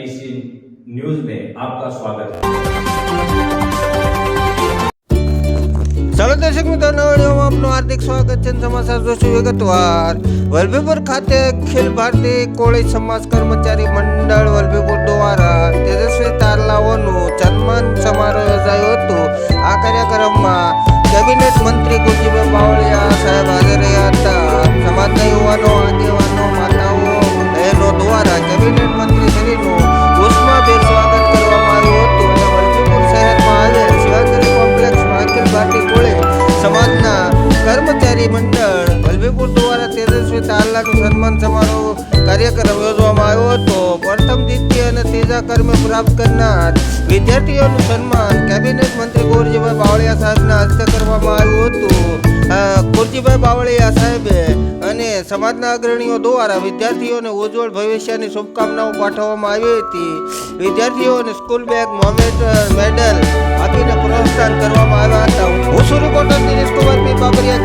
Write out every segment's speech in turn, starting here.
PC news में आपका स्वागत है। ચાલો દર્શક મિત્રો નવડીઓમાં આપનું હાર્દિક સ્વાગત છે સમાચાર જોશું વિગતવાર. વલભીપુર ખાતે અખિલ ભારતીય કોળી સમાજ કર્મચારી મંડળ વલભીપુર દ્વારા તેજસ્વી તારલાઓનું સન્માન સમારોહ કર્મચારી મંડળ. વલભીપુર દ્વારા તેજસ્વી તારલાનું સન્માન સમારોહ કાર્યક્રમ યોજવામાં આવ્યો હતો. પ્રથમ, દ્વિતીય અને ત્રીજા કર્મે પ્રાપ્ત કરનાર વિદ્યાર્થીઓનું સન્માન કેબિનેટ મંત્રી ગોરજીભાઈ બાવળિયા સાહેબના હસ્તે કરવામાં આવ્યું હતું. ગોરજીભાઈ બાવળિયા સાહેબે અને સમાજના અગ્રણીઓ દ્વારા વિદ્યાર્થીઓને ઉજ્જવળ ભવિષ્યની શુભકામનાઓ પાઠવવામાં આવી હતી. વિદ્યાર્થીઓને સ્કૂલ બેગ મોમેન્ટ મેડલ આપીને પ્રોત્સાહન કરવામાં આવ્યા હતા. હું રિપોર્ટર દિનેશ કુમાર બાબરિયા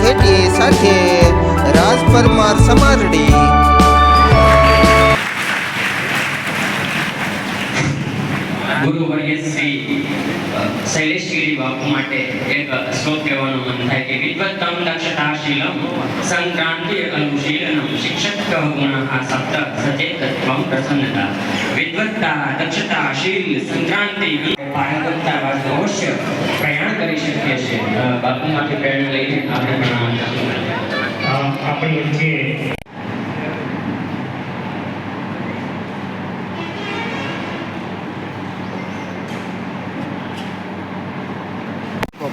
સંક્રાંતિ અનુશીલનમ. કરી શકીએ છીએ. બાપુમાંથી પ્રેરણા લઈને આપણે.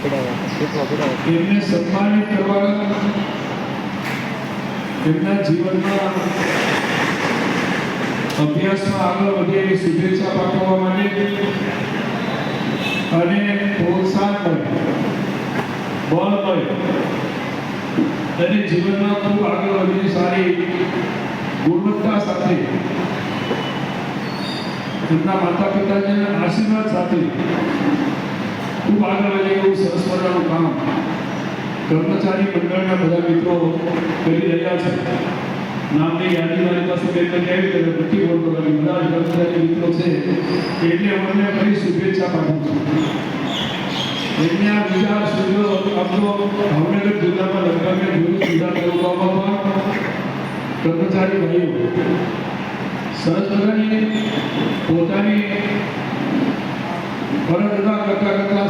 આપણી વચ્ચે એમને સન્માનિત કરવા એમના જીવનમાં અભ્યાસમાં આગળ વધે એવી શુભેચ્છા પાઠવવા માટે અને પ્રોત્સાહન મળે, બળ મળે, અને જીવનમાં ખૂબ આગળ વધે સારી ગુણવત્તા સાથે એમના માતા પિતાજીના આશીર્વાદ સાથે ખૂબ આગળ વધે એવું સરસ મજાનું કામ કર્મચારી મંડળના બધા મિત્રો કરી રહ્યા છે. નામની યાદી મારી પાસે બે ત્રણ આવી ગઈ નથી બોલતો ખાલી બધા કર્મચારી મિત્રો છે. એટલે અમને ફરી શુભેચ્છા પાઠવું છું. કર્મચારી પોતાની કરતા કરતા